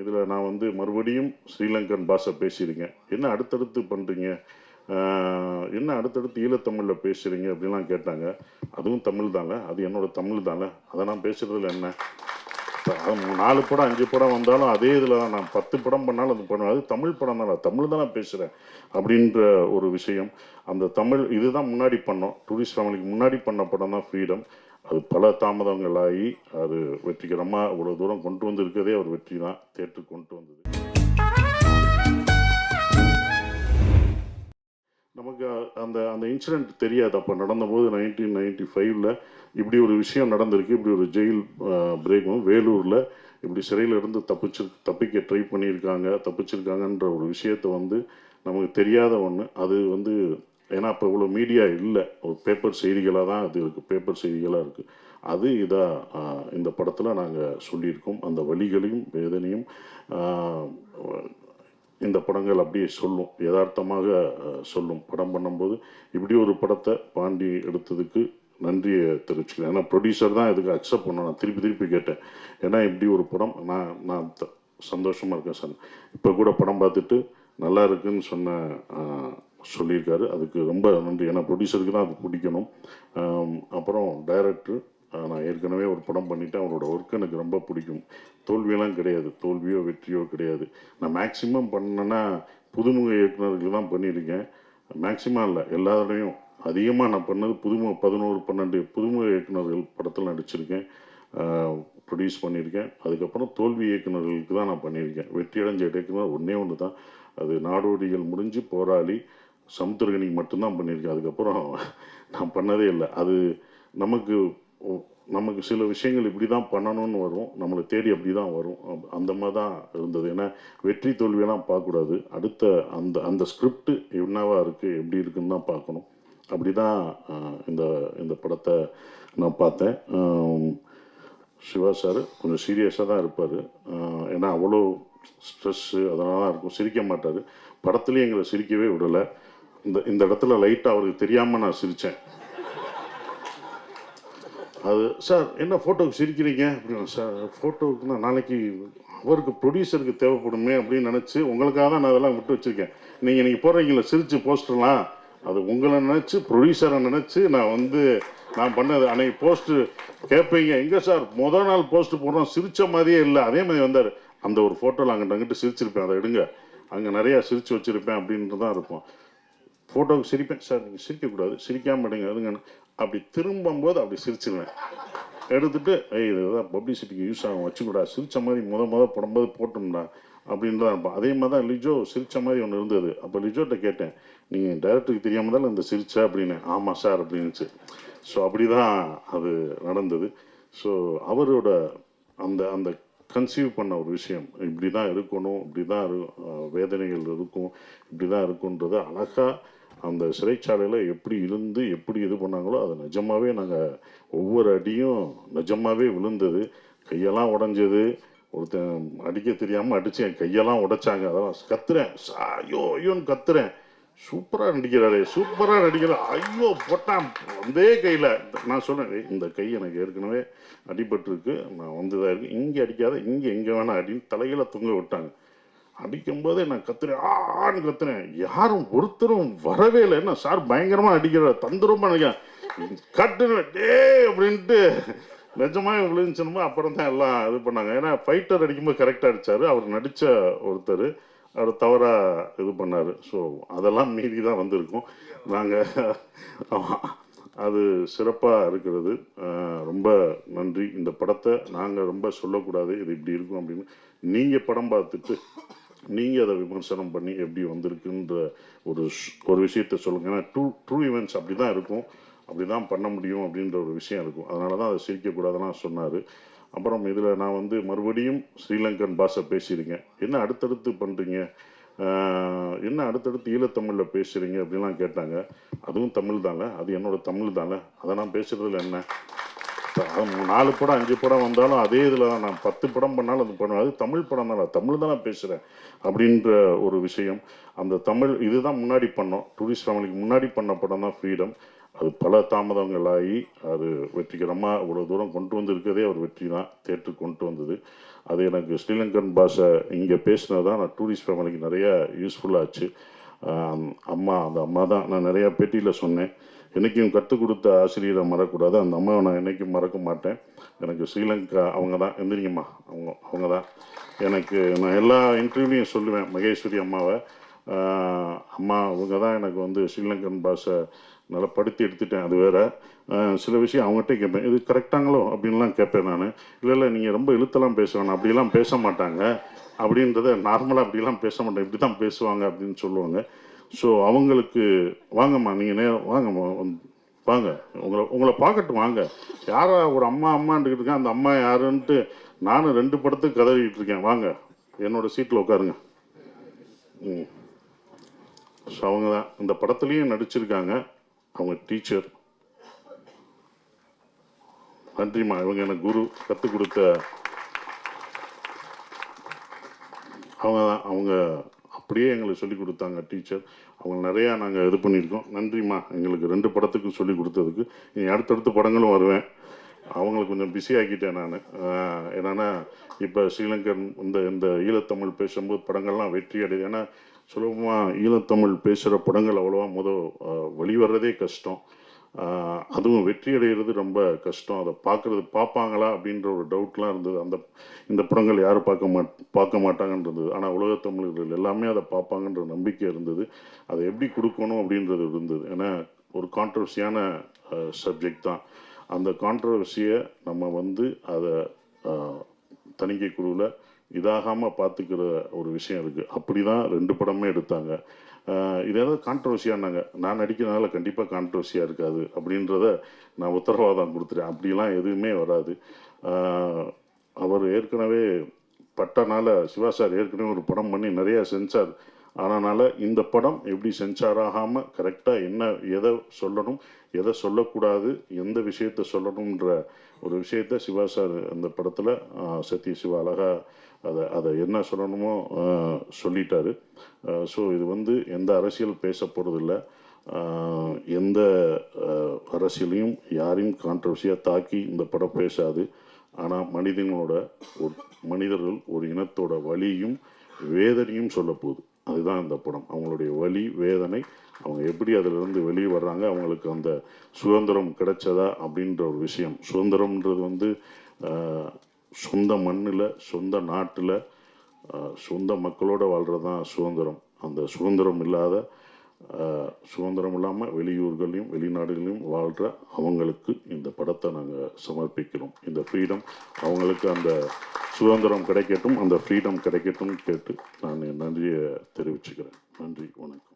இதில் நான் வந்து மறுபடியும் ஸ்ரீலங்கன் பாஷை பேசியிருக்கேன் என்ன அடுத்தடுத்து பண்ணுறீங்க என்ன அடுத்தடுத்து ஈழத்தமிழில் பேசுகிறீங்க அப்படிலாம் கேட்டாங்க. அதுவும் தமிழ் தாங்க அது என்னோடய தமிழ் தாங்க அதை நான் பேசுகிறதுல என்ன? நாலு படம் அஞ்சு படம் வந்தாலும் அதே இதில் தான் நான் பத்து படம் பண்ணாலும் அது பண்ணுவேன். அது தமிழ் படம் தான் நான் தமிழ் தான் நான் பேசுகிறேன் அப்படின்ற ஒரு விஷயம். அந்த தமிழ் இதுதான் முன்னாடி பண்ணோம். டூரிஸ்ட் ஃபேமிலிக்கு முன்னாடி பண்ண படம் தான் ஃப்ரீடம். அது பல தாமதங்களாகி அது வெற்றிகரமாக இவ்வளோ தூரம் கொண்டு வந்திருக்கிறதே ஒரு வெற்றி தான். தேற்று கொண்டு வந்தது. நமக்கு அந்த அந்த இன்சிடென்ட் தெரியாது. அப்போ நடந்தபோது நைன்டீன் நைன்டி ஃபைவ்ல இப்படி ஒரு விஷயம் நடந்திருக்கு. இப்படி ஒரு ஜெயில் பிரேக் வேலூரில் இப்படி சிறையிலிருந்து தப்பிச்சு தப்பிக்க ட்ரை பண்ணியிருக்காங்க தப்பிச்சிருக்காங்கன்ற ஒரு விஷயத்த வந்து நமக்கு தெரியாத ஒன்று அது வந்து ஏன்னா அப்போ இவ்வளோ மீடியா இல்லை. ஒரு பேப்பர் செய்திகளாக தான் அது இருக்குது பேப்பர் செய்திகளாக இருக்குது அது இதாக இந்த படத்தில் நாங்கள் சொல்லியிருக்கோம். அந்த வழிகளையும் வேதனையும் இந்த படங்கள் அப்படியே சொல்லும். யதார்த்தமாக சொல்லும். படம் பண்ணும்போது இப்படி ஒரு படத்தை பாண்டி எடுத்ததுக்கு நன்றியை தெரிவிச்சுக்கிறேன். ஏன்னா ப்ரொடியூசர் தான் இதுக்கு அக்செப்ட் பண்ணணும். நான் திருப்பி திருப்பி கேட்டேன். ஏன்னா இப்படி ஒரு படம் நான் நான் சந்தோஷமாக இருக்கேன் சார். இப்போ கூட படம் பார்த்துட்டு நல்லா இருக்குன்னு சொன்ன சொல்லியிருக்காரு. அதுக்கு ரொம்ப நன்றி. ஏன்னா ப்ரொடியூசருக்கு தான் அது பிடிக்கணும். அப்புறம் டைரக்டர் நான் ஏற்கனவே ஒரு படம் பண்ணிட்டேன். அவரோட ஒர்க் எனக்கு ரொம்ப பிடிக்கும். தோல்வியெல்லாம் கிடையாது. தோல்வியோ வெற்றியோ கிடையாது. நான் மேக்ஸிமம் பண்ணேன்னா புதுமுக இயக்குனருக்கு தான் பண்ணியிருக்கேன். மேக்ஸிமம் இல்லை. எல்லாத்துலேயும் அதிகமாக நான் பண்ணது புதுமுக பதினோரு பன்னெண்டு புதுமுக இயக்குனர்கள் படத்தில் நடிச்சிருக்கேன். ப்ரொடியூஸ் பண்ணியிருக்கேன். அதுக்கப்புறம் தோல்வி இயக்குனர்களுக்கு தான் நான் பண்ணியிருக்கேன். வெற்றி அடைஞ்ச இயக்குனர் ஒன்றே ஒன்று தான் அது நாடோடிகள் முடிஞ்சு போராளி சமுத்திரகனிக்கு மட்டும்தான் பண்ணியிருக்கேன். அதுக்கப்புறம் நான் பண்ணதே இல்லை. அது நமக்கு நமக்கு சில விஷயங்கள் இப்படி தான் பண்ணணும்னு வரும். நம்மளை தேடி அப்படி தான் வரும். அந்த மாதிரி தான் இருந்தது. ஏன்னா வெற்றி தோல்வியெல்லாம் பார்க்கக்கூடாது. அடுத்த அந்த அந்த ஸ்கிரிப்ட் என்னவா இருக்குது எப்படி இருக்குன்னு தான் பார்க்கணும். அப்படி தான் இந்த இந்த படத்தை நான் பார்த்தேன். சிவா சார் கொஞ்சம் சீரியஸாக தான் இருப்பார். ஏன்னா அவ்வளோ ஸ்ட்ரெஸ்ஸு அதெல்லாம் இருக்கும். சிரிக்க மாட்டார். படத்துலேயும் எங்களை சிரிக்கவே விடலை. இந்த இந்த இடத்துல லைட்டாக அவருக்கு தெரியாமல் நான் சிரித்தேன் அது சார் என்ன ஃபோட்டோவுக்கு சிரிக்கிறீங்க? அப்படின்னு சார் ஃபோட்டோவுக்குன்னா நாளைக்கு அவருக்கு ப்ரொடியூசருக்கு தேவைப்படுமே அப்படின்னு நினச்சி உங்களுக்காக தான் நான் அதெல்லாம் விட்டு வச்சுருக்கேன். நீங்கள் நீங்கள் போடுறீங்களா சிரித்து போஸ்டர்லாம்? அது உங்களை நினச்சி ப்ரொடியூசரை நினச்சி நான் வந்து நான் பண்ணது அன்னைக்கு போஸ்ட்டு கேட்பீங்க எங்கே சார் முதல் நாள் போஸ்ட் போடுறோம் சிரித்த மாதிரியே இல்லை. அதே மாதிரி வந்தார். அந்த ஒரு ஃபோட்டோவில் அங்கிட்ட அங்கிட்டு சிரிச்சிருப்பேன். அதை எடுங்க. அங்கே நிறையா சிரித்து வச்சுருப்பேன் அப்படின்ட்டு தான் இருப்போம் ஃபோட்டோவுக்கு சிரிப்பேன். சார் நீங்கள் சிரிக்கக்கூடாது. சிரிக்காமல் எடுங்க எடுங்கன்னு அப்படி திரும்பும்போது அப்படி சிரிச்சிருவேன். எடுத்துட்டு ஏய் இதுதான் பப்ளிசிட்டிக்கு யூஸ் ஆகும் வச்சுக்கூடா. சிரிச்ச மாதிரி முத முத போடும்போது போட்டோம்டா. அப்படின்னு தான் இருப்பான். அதே மாதிரி தான் லிஜோ சிரித்த மாதிரி ஒன்று இருந்தது. அப்போ லிஜோட்ட கேட்டேன் நீங்கள் டைரக்டருக்கு தெரியாமல் தான் இந்த சிரிச்ச? அப்படின்னு. ஆமாம் சார் அப்படின்னுச்சு. ஸோ அப்படி தான் அது நடந்தது. ஸோ அவரோட அந்த அந்த கன்சீவ் பண்ண ஒரு விஷயம். இப்படி தான் இருக்கணும் இப்படி தான் இரு- வேதனைகள் இருக்கும் இப்படி தான் இருக்குன்றது அழகாக அந்த சிறைச்சாலையில் எப்படி இருந்து எப்படி இது பண்ணாங்களோ அது நிஜமாவே நாங்கள் ஒவ்வொரு அடியும் நிஜமாவே விழுந்தது. கையெல்லாம் உடஞ்சது. ஒருத்தன் அடிக்க தெரியாமல் அடித்தேன் என் கையெல்லாம் உடைச்சாங்க. அதெல்லாம் கத்துறேன். ஐயோ ஐயோன்னு கத்துறேன். சூப்பராக நடிக்கிறாரு சூப்பராக நடிக்கிறார். ஐயோ போட்டான். அதே கையில். நான் சொன்னேன் இந்த கை எனக்கு ஏற்கனவே அடிபட்டுருக்கு. நான் வந்து தான் இருக்கு இங்கே அடிக்காத இங்கே எங்கே வேணாம் அடின்னு தலையில தொங்க விட்டாங்க. அடிக்கும்போதே நான் கத்துறேன். ஆன்னு கத்துறேன். யாரும் ஒருத்தரும் வரவே இல்லை. என்ன சார் பயங்கரமாக அடிக்கிறார். தந்திரமாக நினைக்கிறேன் கட்டுனேன் டே அப்படின்ட்டு நிஜமாக விழுந்துச்சுனுமோ அப்புறம் தான் எல்லாம் இது பண்ணாங்க. ஏன்னா ஃபைட்டர் அடிக்கும்போது கரெக்டாக அடித்தார் அவர் நடித்த ஒருத்தர். அவர் தவறாக இது பண்ணார். ஸோ அதெல்லாம் மீறி தான் வந்திருக்கோம் நாங்கள் அது சிறப்பாக இருக்கிறது. ரொம்ப நன்றி. இந்த படத்தை நாங்கள் ரொம்ப சொல்லக்கூடாது. இது இப்படி இருக்கும் அப்படின்னு. நீங்கள் படம் பார்த்துட்டு நீங்கள் அதை விமர்சனம் பண்ணி எப்படி வந்திருக்குன்ற ஒரு ஒரு விஷயத்த சொல்லுங்க. ஏன்னா ட்ரூ ட்ரூ ஈவெண்ட்ஸ் அப்படி தான் இருக்கும். அப்படி தான் பண்ண முடியும் அப்படின்ற ஒரு விஷயம் இருக்கும். அதனால தான் அதை சிரிக்கக்கூடாதுலாம் சொன்னார். அப்புறம் இதில் நான் வந்து மறுபடியும் ஸ்ரீலங்கன் பாஷை பேசியிருக்கேன் என்ன அடுத்தடுத்து பண்ணுறீங்க என்ன அடுத்தடுத்து ஈழத்தமிழில் பேசுகிறீங்க அப்படிலாம் கேட்டாங்க. அதுவும் தமிழ் தாங்க அது என்னோடய தமிழ் தாங்க அதை நான் பேசுகிறதுல என்ன? நாலு படம் அஞ்சு படம் வந்தாலும் அதே இதில் தான் நான் பத்து படம் பண்ணாலும் அது பண்ணுவேன். அது தமிழ் படம் தான் நான் தமிழ் தான் நான் பேசுகிறேன் அப்படின்ற ஒரு விஷயம். அந்த தமிழ் இதுதான் முன்னாடி பண்ணோம். டூரிஸ்ட் ஃபேமிலிக்கு முன்னாடி பண்ண படம் தான் ஃப்ரீடம். அது பல தாமதங்களாகி அது வெற்றிகரமாக இவ்வளோ தூரம் கொண்டு வந்திருக்கிறதே ஒரு வெற்றி தான் தேட்டர் கொண்டு வந்தது. அது எனக்கு ஸ்ரீலங்கன் பாஷை இங்கே பேசினது தான் நான் டூரிஸ்ட் ஃபேமிலிக்கு நிறைய யூஸ்ஃபுல்லாச்சு அம்மா அந்த அம்மா தான். நான் நிறையா பேட்டியில் சொன்னேன். என்றைக்கும் கற்றுக் கொடுத்த ஆசிரியரை மறக்கக்கூடாது. அந்த அம்மாவை நான் என்றைக்கும் மறக்க மாட்டேன். எனக்கு ஸ்ரீலங்கா அவங்க தான். எந்திரிங்கம்மா. அவங்க அவங்க தான். எனக்கு நான் எல்லா இன்டர்வியூலையும் சொல்லுவேன் மகேஸ்வரி அம்மாவை. அம்மா அவங்க தான் எனக்கு வந்து ஸ்ரீலங்கன் பாஷை நல்லா படுத்தி எடுத்துட்டேன். அது வேற. சில விஷயம் அவங்ககிட்ட கேட்பேன். இது கரெக்டாங்களோ அப்படின்லாம் கேட்பேன் நான். இல்லை இல்லை நீங்கள் ரொம்ப இழுத்தெல்லாம் பேசுவேன் அப்படிலாம் பேச மாட்டாங்க. அப்படின்றத நார்மலாக அப்படிலாம் பேச மாட்டேன் இப்படி தான் பேசுவாங்க அப்படின்னு சொல்லுவாங்க. ஸோ அவங்களுக்கு வாங்கம்மா நீங்கள் நே வாங்கம்மா வாங்க. உங்களை உங்களை பார்க்கட்டும் வாங்க. யாரா ஒரு அம்மா அம்மான்ட்டு இருக்கேன் அந்த அம்மா யாருன்ட்டு நானும் ரெண்டு படத்துக்கு கதறிக்கிட்டு இருக்கேன். வாங்க. என்னோடய சீட்டில் உட்காருங்க. ம். ஸோ அவங்க தான் இந்த படத்துலேயும் நடிச்சிருக்காங்க. அவங்க டீச்சர் நன்றிம்மா. இவங்க எனக்கு குரு கற்றுக் கொடுத்த அவங்க தான் அவங்க அப்படியே எங்களுக்கு சொல்லிக் கொடுத்தாங்க டீச்சர் அவங்க நிறையா நாங்கள் இது பண்ணியிருக்கோம். நன்றிம்மா. எங்களுக்கு ரெண்டு படத்துக்கும் சொல்லி கொடுத்ததுக்கு. இனி அடுத்தடுத்த படங்களும் வருவேன். அவங்களுக்கு கொஞ்சம் பிஸி ஆக்கிட்டேன் நான். என்னென்னா இப்போ ஸ்ரீலங்கன் இந்த இந்த ஈழத்தமிழ் பேசும்போது படங்கள்லாம் வெற்றி அடையுது. ஏன்னா சுலபமாக ஈழத்தமிழ் பேசுகிற படங்கள் அவ்வளோவா முத வெளிவர்றதே கஷ்டம். அதுவும் வெற்றி அடைகிறது ரொம்ப கஷ்டம். அதை பார்க்குறது பார்ப்பாங்களா அப்படின்ற ஒரு டவுட்லாம் இருந்தது. அந்த இந்த படங்கள் யாரும் பார்க்க மாட் பார்க்க மாட்டாங்கன்றது ஆனால் உலகத்தமிழர்கள் எல்லாமே அதை பார்ப்பாங்கன்ற நம்பிக்கை இருந்தது. அதை எப்படி கொடுக்கணும் அப்படின்றது இருந்தது. ஏன்னா ஒரு கான்ட்ரவர்சியான சப்ஜெக்ட் தான். அந்த கான்ட்ரவர்சியை நம்ம வந்து அதை தணிக்கை குழுவில் இதாகாமல் பார்த்துக்கிற ஒரு விஷயம் இருக்குது அப்படி தான் ரெண்டு படமே எடுத்தாங்க. இது ஏதாவது கான்ட்ரவர்சியானாங்க நான் நடிக்கிறதுனால கண்டிப்பாக கான்ட்ரவர்சியாக இருக்காது அப்படின்றத நான் உத்தரவாதம் கொடுத்துட்டேன். அப்படிலாம் எதுவுமே வராது. அவர் ஏற்கனவே பட்டனால சிவா சார் ஏற்கனவே ஒரு படம் பண்ணி நிறையா சென்சார் ஆனனால இந்த படம் எப்படி சென்சார் ஆகாமல் கரெக்டாக என்ன எதை சொல்லணும் எதை சொல்லக்கூடாது எந்த விஷயத்தை சொல்லணுன்ற ஒரு விஷயத்த சிவா சார் அந்த படத்தில் சத்ய சிவா அழகா அதை அதை என்ன சொல்லணுமோ சொல்லிட்டாரு. ஸோ இது வந்து எந்த அரசியல் பேச போகிறதில்ல எந்த அரசியலையும் யாரையும் கான்ட்ரவர்சியாக தாக்கி இந்த படம் பேசாது. ஆனால் மனிதனோட ஒரு மனிதர்கள் ஒரு இனத்தோட வழியும் வேதனையும் சொல்ல போகுது. அதுதான் இந்த படம். அவங்களுடைய வலி வேதனை அவங்க எப்படி அதிலிருந்து வெளியே வர்றாங்க அவங்களுக்கு அந்த சுதந்திரம் கிடைச்சதா அப்படின்ற ஒரு விஷயம். சுதந்திரம்ன்றது வந்து சொந்த மண்ணில் சொந்த நாட்டில் சொந்த மக்களோட வாழ்கிறது தான் சுதந்திரம். அந்த சுதந்திரம் இல்லாத சுதந்திரம் இல்லாமல் வெளியூர்களையும் வெளிநாடுகளையும் வாழ்கிற அவங்களுக்கு இந்த படத்தை நாங்கள் சமர்ப்பிக்கிறோம். இந்த ஃப்ரீடம் அவங்களுக்கு அந்த சுதந்திரம் கிடைக்கட்டும் அந்த ஃப்ரீடம் கிடைக்கட்டும் கேட்டு நான் நன்றியை தெரிவிச்சுக்கிறேன். நன்றி வணக்கம்.